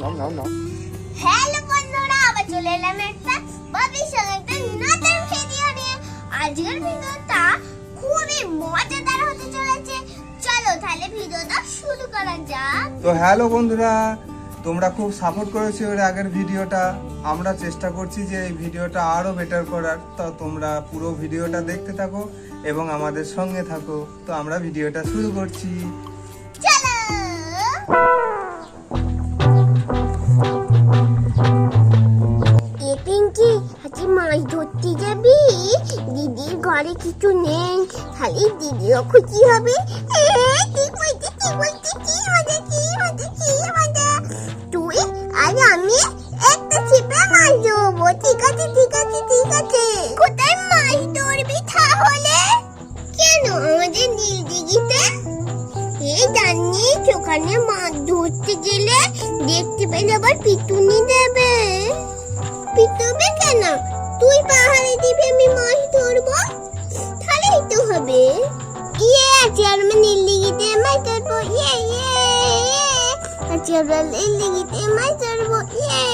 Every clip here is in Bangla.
হ্যালো বন্ধুরা আবার চলে এলাম একটা বাবির সঙ্গে একটা নতুন ভিডিও নিয়ে। আজকের ভিডিওটা খুবই মজাদার হতে চলেছে। চলো তাহলে ভিডিওটা শুরু করা যাক। তো হ্যালো বন্ধুরা তোমরা খুব সাপোর্ট করেছ এর আগের ভিডিওটা। আমরা চেষ্টা করছি যে এই ভিডিওটা আরও বেটার করার। তো তোমরা পুরো ভিডিওটা দেখতে থাকো এবং আমাদের সঙ্গে থাকো। তো আমরা ভিডিওটা শুরু করছি। চলো! মাছ ধরতে যাবি? দিদির ঘরে কিছু নেই। খালি দিদিও খুশি হবে। তুই আর আমি একটা ছিপে মাছ ধরবো। ঠিক আছে ঠিক আছে ঠিক আছে। কোথায় মাছ ধরবি তাহলে? কেন আমাদের নীল দিঘিতে এই জানিস ওখানে মাছ ধরতে গেলে দেখতে পেলে আবার পিটুনি দেবে। পিটুবে কেন? আমি মাছ ধরবো। তাহলেই তো হবে। ইয়ে আছে আর আমি নীলদিঘিতে মাছ ধরবো। ইয়ে ইয়ে আছে আমরা নীলদিঘিতে মাছ ধরবো। ইয়ে।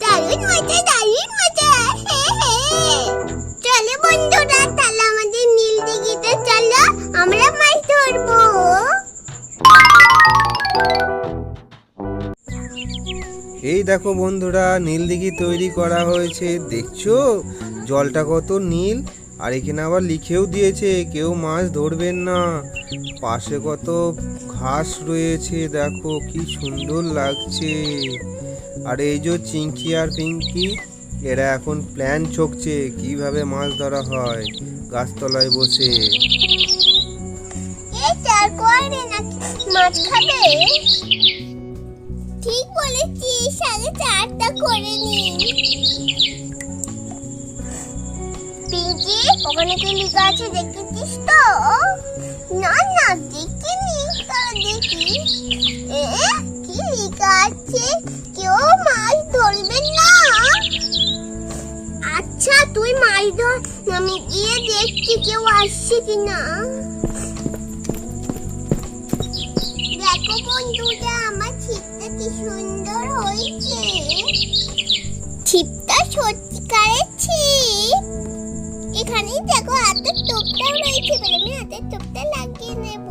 দারুণ মজা দারুণ মজা। হে বন্ধুরা, তাহলে আমাদের নীল দিঘিতে চলো। আমরা মাছ দেখো বন্ধুরা, নীল দিঘি তৈরি করা হয়েছে। দেখছ? জলটা কত নীল। আর এখানে আবার লিখেও দিয়েছে, কেউ মাছ ধরবেন না। পাশে কত ঘাস রয়েছে, দেখো কি সুন্দর লাগছে। আর এই যে চিঙ্কি আর পিঙ্কি, এরা এখন প্ল্যান ছকছে কীভাবে মাছ ধরা হয় গাছতলায় বসে। মাছ খাবে? চারটা করে নি পিঙ্কি, ওখানে কি লেখা আছে দেখেছিস তো? না না, দেখিনি। তারা দেখি। এ, কি লেখা আছে? কেউ মাছ ধরবে না। আচ্ছা তুই মাছ ধর। আমি গিয়ে দেখছি কেউ আসছে কিনা। দেখো বন্ধুরা, আমার সুন্দর হয়েছে। ছিপটা সত্যিকারের ছিপ। এখানে দেখো হাতের টোপটাও রয়েছে বলে আমি হাতের টোপটা লাগিয়ে নেব।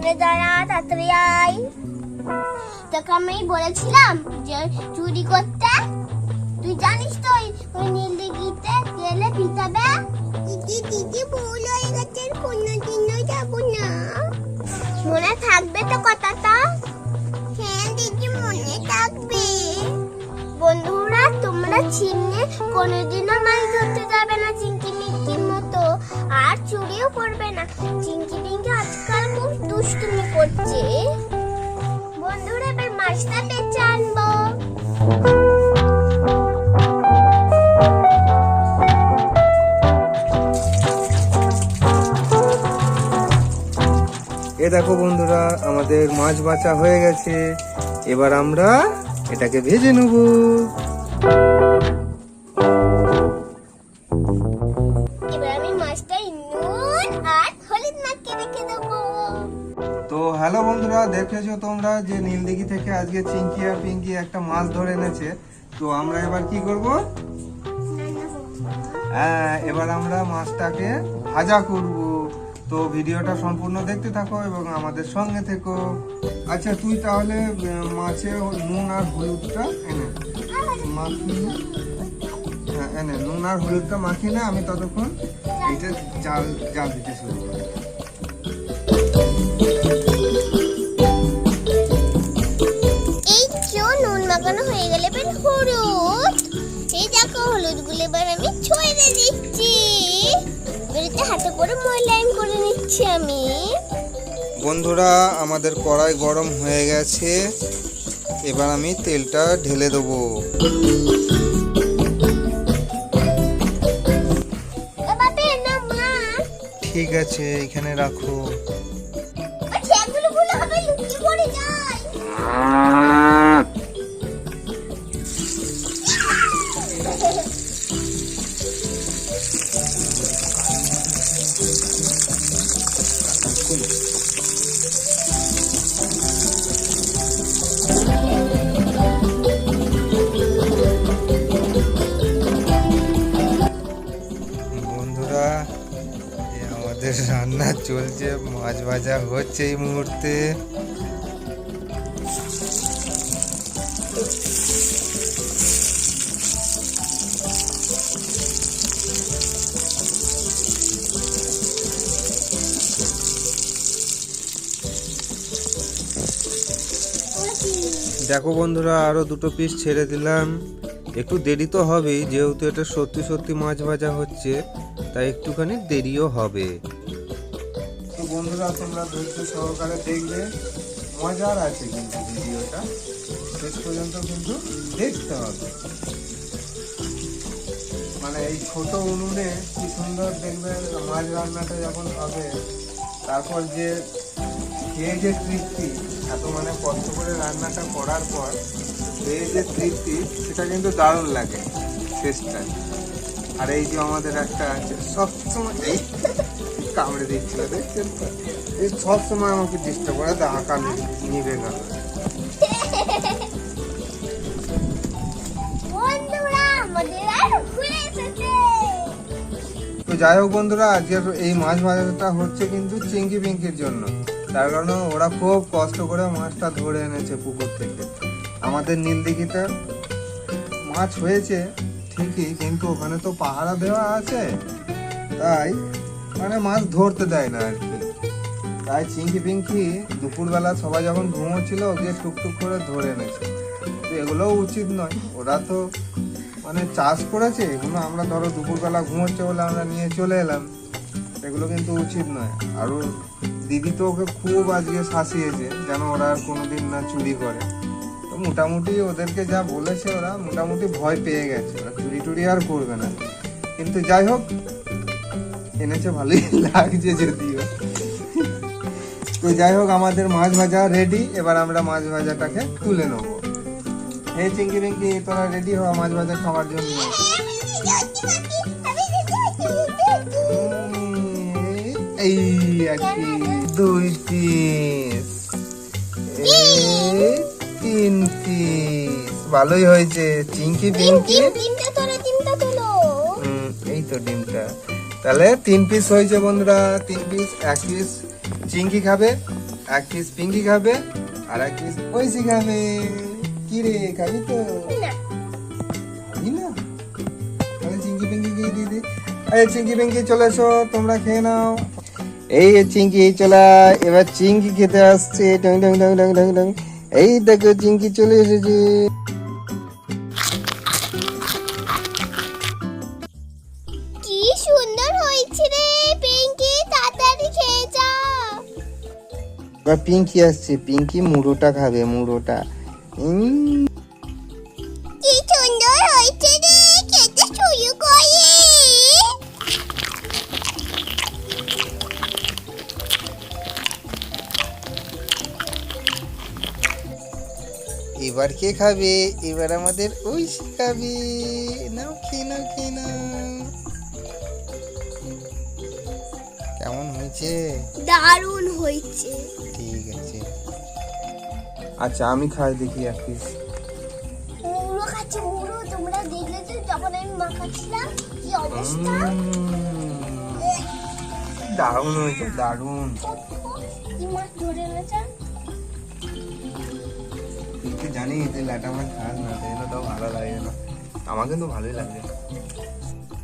এখানে দাঁড়া তাড়াতাড়ি আয়। তোকে আমি বলেছিলাম যে চুরি করতে। তুই জানিস তো ওই- ওই নীলদিঘিতে গেলে পিটাবে দিদি দিদি ভুল হয়ে গেছে কোনোদিনও যাব না। মনে থাকবে তো কথাটা? হ্যাঁ দিদি মনে থাকবে। বন্ধুরা তোমরা চিনে কোনোদিনও মাছ ধরতে যাবে না চিংকি মিঙ্কির মতো। আর চুরিও করবে না। চিংকি দেখো বন্ধুরা আমাদের মাছ বাঁচা হয়ে গেছে। এবার আমরা এটাকে ভেজে নেব। তো হ্যালো বন্ধুরা দেখেছ তোমরা যে নীলদিঘি থেকে আজকে চিঙ্কি আর পিঙ্কি একটা মাছ ধরে এনেছে? তো আমরা এবার কি করব। হ্যাঁ এবার আমরা মাছটাকে ভাজা করব। তো ভিডিওটা সম্পূর্ণ দেখতে থাকো এবং আমাদের সঙ্গে থেকো। আচ্ছা তুই তাহলে মাছে নুন আর হলুদটা এনে মাখিয়ে হ্যাঁ এনে নুন আর হলুদটা মাখিয়ে নে, আমি ততক্ষণ এইটা জাল জাল দিতে শুরু করি। হয়ে গেলে হলুদ। দেখো হলুদগুলো এবার আমি ছড়ে দিচ্ছি। হাতে করে ময়লাইন করে নিচ্ছি আমি। বন্ধুরা আমাদের কড়াই গরম হয়ে গেছে। এবার আমি তেলটা ঢেলে দেবো। ঠিক আছে এখানে রাখো। চলছে, মাছ ভাজা হচ্ছে এই মুহূর্তে। দেখো বন্ধুরা, আরও দুটো পিস ছেড়ে দিলাম। একটু দেরি তো হবেই, যেহেতু এটা সত্যি সত্যি মাছ ভাজা হচ্ছে, তাই একটুখানি দেরিও হবে। বন্ধুরা, তোমরা ধৈর্য সহকারে দেখবে। মজার আছে কিন্তু ভিডিওটা। শেষ পর্যন্ত কিন্তু দেখতে হবে। মানে এই ছোট উনুনে কি সুন্দর দেখবে, মাছ রান্নাটা যখন হবে, তারপর যে খেয়ে যে তৃপ্তি, এত মানে কষ্ট করে রান্নাটা করার পর খেয়ে যে তৃপ্তি, সেটা কিন্তু দারুণ লাগে শেষটা আর এই যে আমাদের একটা আছে, সবসময় কামড়ে দিচ্ছিল দেখছেন তো এই সবসময় আমাকে ডিস্টার্ব করে দা আঁকা নিবে গেল। তো যাই হোক বন্ধুরা আজকের এই মাছ ভাজাটা হচ্ছে কিন্তু চিংকি পিঙ্কির জন্য। তার কারণে ওরা খুব কষ্ট করে মাছটা ধরে এনেছে পুকুর থেকে। আমাদের নীলদিঘিতে মাছ হয়েছে ঠিকই কিন্তু ওখানে তো পাহারা দেওয়া আছে। তাই মানে মাছ ধরতে দেয় না আর কি। তাই চিংকি পিঙ্কি দুপুরবেলা সবাই যখন ঘুমোচ্ছিল ওকে টুকটুক করে ধরে এনেছে। তো এগুলোও উচিত নয়। ওরা তো মানে চাষ করেছে, এগুলো আমরা ধরো দুপুরবেলা ঘুমোচ্ছে বলে আমরা নিয়ে চলে এলাম। এগুলো কিন্তু উচিত নয়। আর ওর দিদি তো ওকে খুব আজকে শাসিয়েছে, যেন ওরা আর কোনোদিন না চুরি করে। তো মোটামুটি ওদেরকে যা বলেছে ওরা, মোটামুটি ভয় পেয়ে গেছে। ওরা চুরি টুরি আর করবে না। কিন্তু যাই হোক এনেছে ভালোই লাগছে যদিও তো যাই হোক আমাদের মাছ ভাজা রেডি এবার আমরা মাছ ভাজাটাকে তুলে নেব এই চিঙ্কি পিঙ্কি তোরা রেডি হওয়া মাছ ভাজা খাওয়ার জন্য এই দুই ভালোই হয়েছে চিঙ্কি পিঙ্কি তাহলে তিন পিস হয়েছে বন্ধুরা। তিন পিস এক পিস চিঙ্কি খাবে এক পিস পিঙ্কি খাবে আর এক পিস ঐশী খাবে। কি রে খাবি তো? না। তাহলে চিঙ্কি পিঙ্কি কে দিয়ে দিই এই চিঙ্কি পিঙ্কি চলে এসো তোমরা খেয়ে নাও। এই যে চিঙ্কি চলা এবার চিঙ্কি খেতে আসছে। টং টং টং টং টং টং। এই দেখো চিঙ্কি চলে এসেছে। এবার পিঙ্কি আসছে পিঙ্কি মুড়োটা খাবে মুড়োটা। কি সুন্দর হয়েছে রে খেতে শুরু করে। এবার কে খাবে? এবার আমাদের ঐশী খাবে। নাও খেয়ে নাও খেয়ে নাও। কেমন হয়েছে? দারুণ হয়েছে। ঠিক আছে। আচ্ছা আমি খাই দেখি এক পিস পুরো মাখাচ্ছে পুরো তোমরা দেখলে তো যখন আমি মাখাচ্ছিলাম কি অবস্থা? দারুণ হয়েছে দারুণ। কি মাছ ধরে এনেছে? তুই কি জানিস যে ল্যাটা মাছ খাস না সেই জন্য তো ভালো লাগে না। আমাকে তো ভালোই লাগে।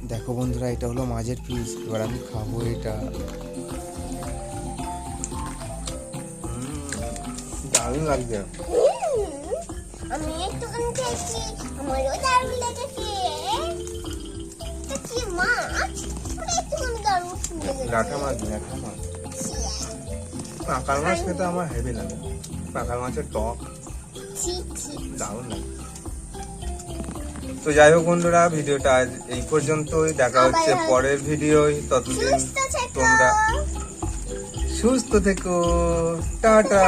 দেখো বন্ধুরা এটা হলো মাছের পিস এবার আমি খাব এটা। দারুণ লাগছে। হুম, আমি একটুখানি খেয়েছি আমারও দারুণ লেগেছে। কি মাছ? একটুখানি দারুণ মাছ মাছ। পাকাল মাছ খেতে আমার হেভি লাগে। পাকাল মাছের টক। দারুণ লাগে। তো যাই হোক বন্ধুরা ভিডিওটা আজ এই পর্যন্তই। দেখা হচ্ছে পরের ভিডিওয়। ততদিন তোমরা সুস্থ থেকো। টাটা।